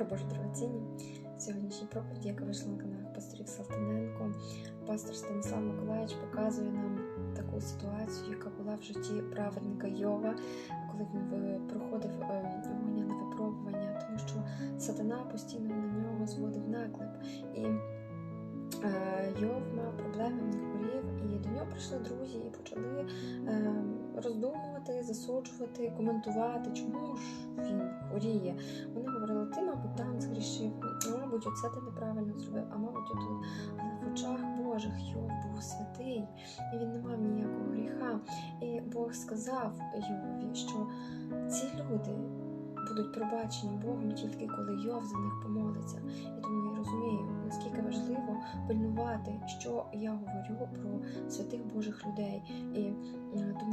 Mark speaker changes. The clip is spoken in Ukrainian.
Speaker 1: Миру Боже дорогоцінні. Сьогоднішній проповіді, яка вийшла на канал пасторів Салтаненко, пастор Станіслав Миколаївич показує нам таку ситуацію, яка була в житті праведника Йова, коли він проходив е, вогняне випробування, тому що сатана постійно на нього зводив наклеп. І е, Йов мав проблеми, він хворів, і до нього прийшли друзі і почали роздумувати, засуджувати, коментувати, чому ж він хворіє. Вони говорили, ти, мабуть, мабуть, оце ти неправильно зробив, а мабуть, отут. Але в очах Божих Йов був святий, і він не мав ніякого гріха. І Бог сказав Йовові, що ці люди будуть пробачені Богом тільки коли Йов за них помолиться. І тому я розумію, наскільки важливо пильнувати, що я говорю про святих Божих людей. І е, тому